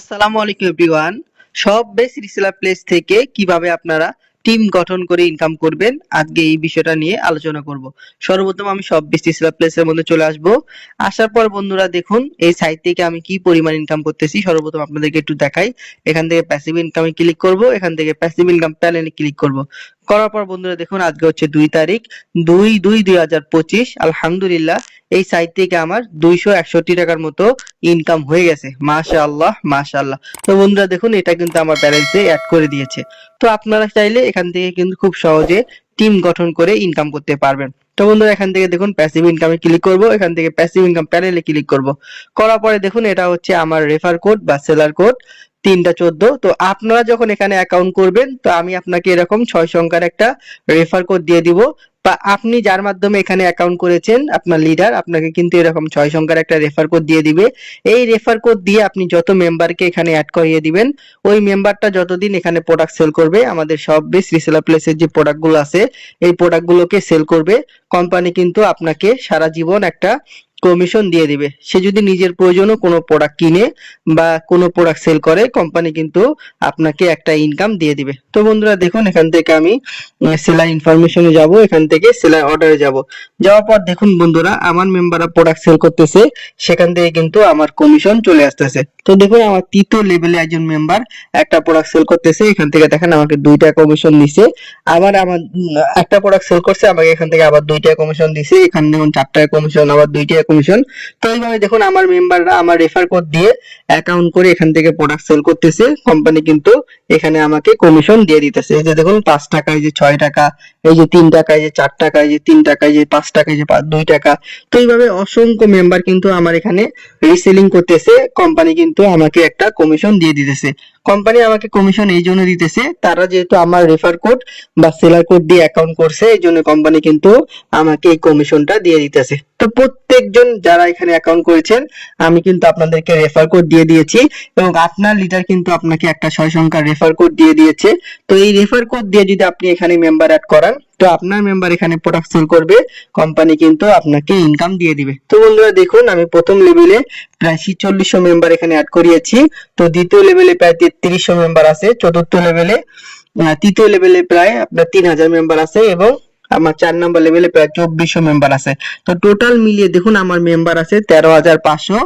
আসসালামু আলাইকুম এভরিওয়ান। সব বেস রিসেলার প্লেস থেকে কীভাবে আপনারা টিম গঠন করে ইনকাম করবেন, আজকে এই বিষয়টা নিয়ে আলোচনা করব। সর্বপ্রথম আমি সব বেস রিসেলার প্লেসের মধ্যে চলে আসব। আসার পর বন্ধুরা দেখুন, এই সাইট থেকে আমি কি পরিমাণ ইনকাম করতেছি, সর্বপ্রথম আপনাদেরকে একটু দেখাই। এখান থেকে প্যাসিভ ইনকামে ক্লিক করব, এখান থেকে প্যাসিভ ইনকাম প্যানেলে ক্লিক করব। করার পর বন্ধুরা দেখুন, আজকে হচ্ছে দুই তারিখ, দুই দুই দুই হাজার পঁচিশ, আলহামদুলিল্লাহ, এই সাইট থেকে আমার দুইশো একষট্টি টাকার মতো ইনকাম হয়ে গেছে। মাশা আল্লাহ মাশা আল্লাহ তো বন্ধুরা দেখুন, এটা কিন্তু আমার ব্যালেন্সে অ্যাড করে দিয়েছে। তো আপনারা চাইলে এখান থেকে কিন্তু খুব সহজে টিম গঠন করে ইনকাম করতে পারবেন। তো বন্ধুরা এখান থেকে দেখুন প্যাসিভ ইনকামে ক্লিক করব, এখান থেকে প্যাসিভ ইনকাম প্যানেলে ক্লিক করব। করার পরে দেখুন, এটা হচ্ছে আমার রেফার কোড বা সেলার কোড তিনটা চোদ্দ। তো আপনারা যখন এখানে অ্যাকাউন্ট করবেন, তো আমি আপনাকে এরকম ছয় সংখ্যার একটা রেফার কোড দিয়ে দিব। বা আপনি যার মাধ্যমে এখানে অ্যাকাউন্ট করেছেন, আপনার লিডার আপনাকে কিন্তু এরকম ছয় সংখ্যার একটা রেফার কোড দিয়ে দিবে। এই রেফার কোড দিয়ে আপনি যত মেম্বারকে এখানে অ্যাড করিয়ে দিবেন, ওই মেম্বারটা যতদিন এখানে প্রোডাক্ট সেল করবে, আমাদের সব বেশ রিসেলার প্লেসের যে প্রোডাক্টগুলো আছে, এই প্রোডাক্টগুলোকে সেল করবে। কোম্পানি কিন্তু আপনাকে সারা জীবন একটা কমিশন দিয়ে দিবে। সে যদি নিজের প্রয়োজনও কোনো প্রোডাক্ট কিনে বা কোনো প্রোডাক্ট সেল করে কোম্পানি কিন্তু আপনাকে একটা ইনকাম দিয়ে দিবে। তো বন্ধুরা দেখুন, এখান থেকে আমি সেলাই ইনফরমেশনে যাব, এখান থেকে সেলাই অর্ডারে যাব। যাওয়ার পর দেখুন বন্ধুরা, আমার মেম্বাররা প্রোডাক্ট সেল করতেছে, সেখান থেকে কিন্তু আমার কমিশন চলে আসতেছে। তো দেখুন, আমার তৃতীয় লেভেলে একজন মেম্বার একটা প্রোডাক্ট সেল করতেছে, এখান থেকে দেখেন আমাকে দুইটা কমিশন দিছে। আবার আমার একটা প্রোডাক্ট সেল করছে, আমাকে এখান থেকে আবার দুইটা কমিশন দিছে, এখানে দেখুন চারটা কমিশন আবার দুইটা কমিশন তো এইভাবে দেখুন, আমার মেম্বাররা আমার রেফার কোড দিয়ে অ্যাকাউন্ট করে এখান থেকে প্রোডাক্ট সেল করতেছে। কোম্পানি কিন্তু এখানে আমাকে কমিশন দিয়ে দিতেছে। এই যে দেখুন, পাঁচ টাকা, এই যে ছয় টাকা, এই যে তিন টাকা, এই যে চার টাকা, এই যে তিন টাকা, এই যে পাঁচ টাকা, এই যে দুই টাকা। তো এইভাবে অসংখ্য মেম্বার কিন্তু আমার এখানে রিসেলিং করতেছে। কোম্পানি কিন্তু আমাকে একটা কমিশন দিয়ে দিতেছে। কোম্পানি আমাকে কমিশন এই জন্য দিতেছে, তারা যেহেতু আমার রেফার কোড বা সেলার কোড দিয়ে অ্যাকাউন্ট করছে, এই জন্য কোম্পানি কিন্তু আমাকে এই কমিশনটা দিয়ে দিতেছে। তো প্রত্যেকজন যারা এখানে অ্যাকাউন্ট করেছেন, আমি কিন্তু আপনাদেরকে রেফার কোড দিয়ে দিয়েছি এবং আপনার লিডার কিন্তু আপনাকে একটা ছয় সংখ্যার রেফার কোড দিয়ে দিয়েছে। তো এই রেফার কোড দিয়ে যদি আপনি এখানে মেম্বার অ্যাড করান, তো আপনার মেম্বার এখানে প্রোডাক্ট সেল করবে কোম্পানি কিন্তু আপনাকে ইনকাম দিয়ে দিবে। তো বন্ধুরা দেখুন, আমি প্রথম লেভেলে প্রায় ছিচল্লিশশো মেম্বার এখানে অ্যাড করিয়েছি। তো দ্বিতীয় লেভেলে প্রায় তেত্রিশশো মেম্বার আছে। চতুর্থ লেভেলে তৃতীয় লেভেলে প্রায় আপনার তিন হাজার মেম্বার আছে এবং আমার চার নাম্বার লেভেলে প্রায় চব্বিশশো মেম্বার আছে। তো টোটাল মিলিয়ে দেখুন আমার মেম্বার আছে তেরো হাজার পাঁচশো,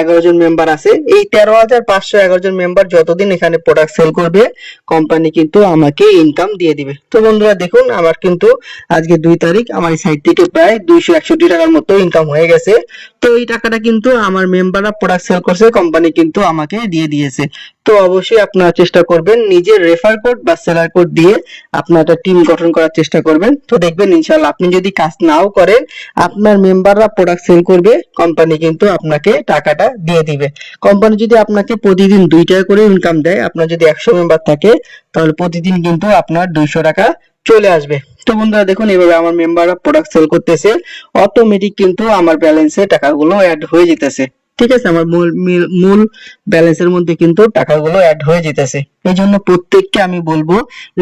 এগারো জন মেম্বার আছে। এই তেরো হাজার পাঁচশো, এগারো জন মেম্বার যতদিন এখানে প্রোডাক্ট সেল করবে কোম্পানি কিন্তু আমাকে ইনকাম দিয়ে দিবে। তো বন্ধুরা দেখুন, আমার কিন্তু আজকে দুই তারিখ, আমার এই সাইট থেকে প্রায় দুইশো একষট্টি টাকার মতো ইনকাম হয়ে গেছে। তো এই টাকাটা কিন্তু আমার মেম্বাররা প্রোডাক্ট সেল করছে কোম্পানি কিন্তু আমাকে দিয়ে দিয়েছে। তো অবশ্যই আপনারা চেষ্টা করবেন নিজের রেফার কোড বা সেলার কোড দিয়ে আপনার একটা টিম গঠন করার চেষ্টা করবেন। তো দেখবেন ইনশাআল্লাহ আপনি যদি কাজ নাও করেন, আপনার মেম্বাররা প্রোডাক্ট সেল করবে কোম্পানি কিন্তু আপনাকে টাকাটা দিয়ে দিবে। কোম্পানি যদি আপনাকে প্রতিদিন দুই টাকা করে ইনকাম দেয়, আপনার যদি একশো মেম্বার থাকে, তাহলে প্রতিদিন কিন্তু আপনার দুইশো টাকা চলে আসবে। তো বন্ধুরা দেখুন, এভাবে আমার মেম্বাররা প্রোডাক্ট সেল করতেছে অটোমেটিক কিন্তু আমার ব্যালেন্সে টাকাগুলো অ্যাড হয়ে যেতেছে। ঠিক আছে, আমার মূল মূল ব্যালেন্সের মধ্যে কিন্তু টাকাগুলো অ্যাড হয়ে যেতেছে। এই জন্য প্রত্যেককে আমি বলব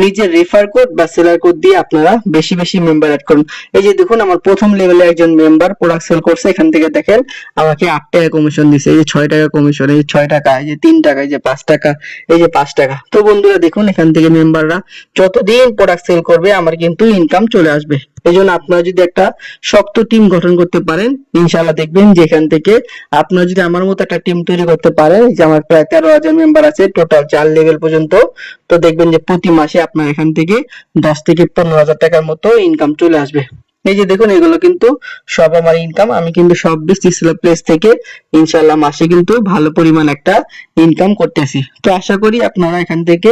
নিজের রেফার কোড বা সেলার কোড দিয়ে আপনারা বেশি বেশি মেম্বার অ্যাড করুন। এই যে দেখুন, আমার প্রথম লেভেলে একজন মেম্বার প্রোডাক্ট সেল করছে, এখান থেকে দেখেন আমাকে আট টাকা কমিশন দিছে, এই যে ছয় টাকা কমিশন এই ছয় টাকা, এই যে তিন টাকা, এই যে পাঁচ টাকা, এই যে পাঁচ টাকা। তো বন্ধুরা দেখুন, এখান থেকে মেম্বাররা যতদিন প্রোডাক্ট সেল করবে, আমার কিন্তু ইনকাম চলে আসবে। এই জন্য আপনারা যদি একটা শক্ত টিম গঠন করতে পারেন, ইনশাআল্লাহ দেখবেন যে এখান থেকে আপনারা যদি আমার মতো একটা টিম তৈরি করতে পারেন, যে আমার প্রায় তেরো হাজার মেম্বার আছে টোটাল চার লেভেল পর্যন্ত, তো দেখবেন যে প্রতি মাসে আপনার এখান থেকে দশ থেকে পনেরো হাজার টাকার মতো ইনকাম চলে আসবে। এই যে দেখুন, এগুলো কিন্তু সব আমার ইনকাম আমি কিন্তু সব বেশ প্লেস থেকে ইনশাআল্লাহ মাসে কিন্তু ভালো পরিমাণ একটা ইনকাম করতেছি। তো আশা করি আপনারা এখান থেকে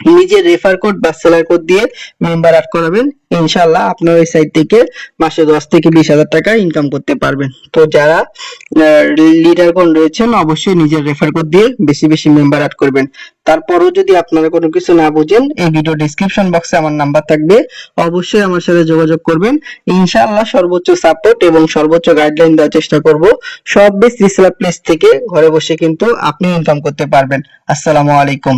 নিজের রেফার কোড বা সেলার কোড দিয়ে মেম্বার অ্যাড করাবেন। ইনশাআল্লাহ আপনার ওই সাইট থেকে মাসে দশ থেকে বিশ হাজার টাকা ইনকাম করতে পারবেন। তো যারা লিডার কোন রয়েছেন, অবশ্যই নিজের রেফার কোড দিয়ে বেশি বেশি মেম্বার অ্যাড করবেন। তারপরও যদি আপনারা কোনো কিছু না বুঝেন, এই ভিডিও ডিসক্রিপশন বক্সে আমার নাম্বার থাকবে। অবশ্যই আমার সাথে যোগাযোগ করবেন। ইনশাআল্লাহ সর্বোচ্চ সাপোর্ট এবং সর্বোচ্চ গাইডলাইন দেওয়ার চেষ্টা করব। সব বেশ রিসেলার প্লেস থেকে ঘরে বসে কিন্তু আপনি ইনকাম করতে পারবেন। আসসালামু আলাইকুম।